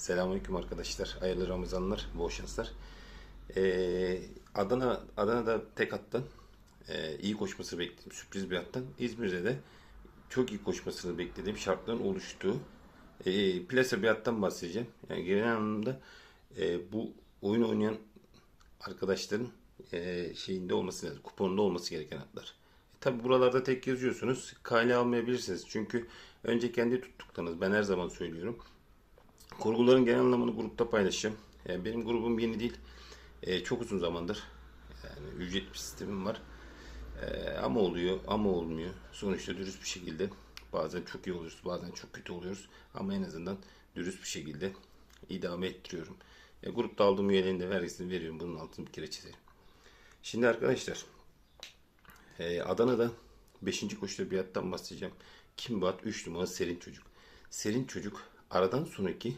Selamünaleyküm arkadaşlar. Hayırlı Ramazanlar, bol şanslar. Ee, Adana Adana'da tek attan e, iyi koşması beklediğim sürpriz bir attan. İzmir'de de çok iyi koşmasını beklediğim şartların oluştuğu e, plase bir attan bahsedeceğim. Yani genel anlamda e, bu oyun oynayan arkadaşların e, şeyinde olması lazım. Kuponunda olması gereken atlar. Tabi buralarda tek yazıyorsunuz. Kale almayabilirsiniz. Çünkü önce kendi tuttuklarınız. Ben her zaman söylüyorum. Kurguların genel anlamını grupta paylaşacağım. Yani benim grubum yeni değil. Ee, çok uzun zamandır. Yani ücretli bir sistemim var. Ee, ama oluyor ama olmuyor. Sonuçta dürüst bir şekilde bazen çok iyi oluyoruz bazen çok kötü oluyoruz. Ama en azından dürüst bir şekilde idame ettiriyorum. E, grupta aldığım üyelerin de vergisini veriyorum. Bunun altını bir kere çizelim. Şimdi arkadaşlar ee, Adana'da 5. koşuda bir attan bahsedeceğim. Kim bu at? 3 numara Serin Çocuk. Serin Çocuk aradan sonraki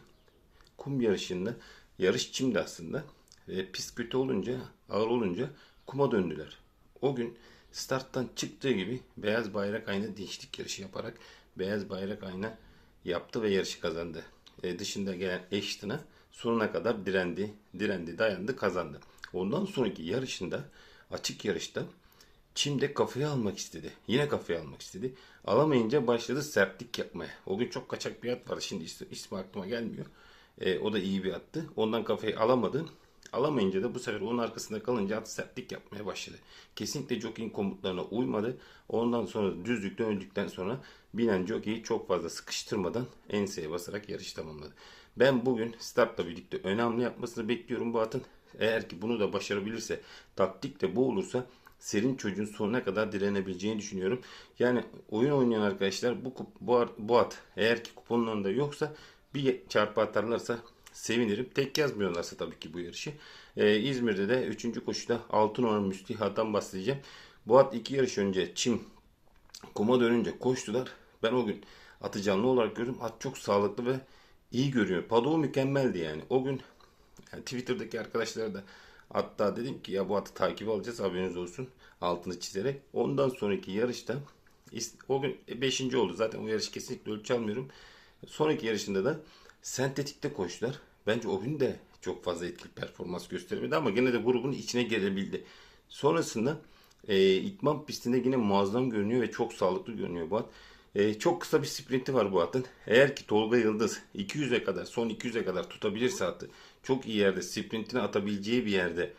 kum yarışında yarış çimdi aslında. Ve pist kötü olunca, ağır olunca kuma döndüler. O gün starttan çıktığı gibi beyaz bayrak ayna dinçlik yarışı yaparak beyaz bayrak ayna yaptı ve yarışı kazandı. E, dışında gelen Ashton'a sonuna kadar direndi, direndi, dayandı, kazandı. Ondan sonraki yarışında açık yarışta Çim'de kafayı almak istedi. Yine kafayı almak istedi. Alamayınca başladı sertlik yapmaya. O gün çok kaçak bir at vardı. Şimdi ismi, ismi aklıma gelmiyor. E, o da iyi bir attı. Ondan kafayı alamadı. Alamayınca da bu sefer onun arkasında kalınca at sertlik yapmaya başladı. Kesinlikle jockey'in komutlarına uymadı. Ondan sonra düzlükten öldükten sonra binen jockey'i çok fazla sıkıştırmadan enseye basarak yarış tamamladı. Ben bugün startla birlikte önemli yapmasını bekliyorum bu atın. Eğer ki bunu da başarabilirse, taktik de bu olursa serin çocuğun sonuna kadar direnebileceğini düşünüyorum. Yani oyun oynayan arkadaşlar bu bu, bu at eğer ki kuponlarında yoksa bir çarpı atarlarsa sevinirim. Tek yazmıyorlarsa tabii ki bu yarışı. Ee, İzmir'de de 3. koşuda altın olan Müstihat'tan bahsedeceğim. Bu at iki yarış önce Çim kuma dönünce koştular. Ben o gün atı canlı olarak gördüm. At çok sağlıklı ve iyi görüyor. Padoğu mükemmeldi yani. O gün yani Twitter'daki arkadaşlara da hatta dedim ki ya bu atı takip alacağız haberiniz olsun. Altını çizerek. Ondan sonraki yarışta o gün 5. oldu. Zaten o yarış kesinlikle ölçü almıyorum. Sonraki yarışında da sentetikte koştular. Bence o gün de çok fazla etkili performans gösteremedi ama gene de grubun içine gelebildi. Sonrasında e, itman pistinde yine muazzam görünüyor ve çok sağlıklı görünüyor bu at. E, çok kısa bir sprinti var bu atın. Eğer ki Tolga Yıldız 200'e kadar son 200'e kadar tutabilirse atı çok iyi yerde sprintini atabileceği bir yerde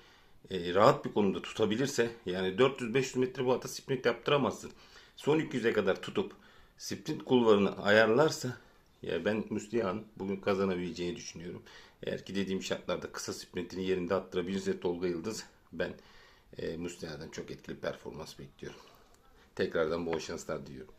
e, rahat bir konumda tutabilirse yani 400-500 metre bu ata sprint yaptıramazsın. Son 200'e kadar tutup sprint kulvarını ayarlarsa ya ben Müslüman'ın bugün kazanabileceğini düşünüyorum. Eğer ki dediğim şartlarda kısa sprintini yerinde attırabilirse Tolga Yıldız ben e, Müslüman'dan çok etkili performans bekliyorum. Tekrardan bol şanslar diliyorum.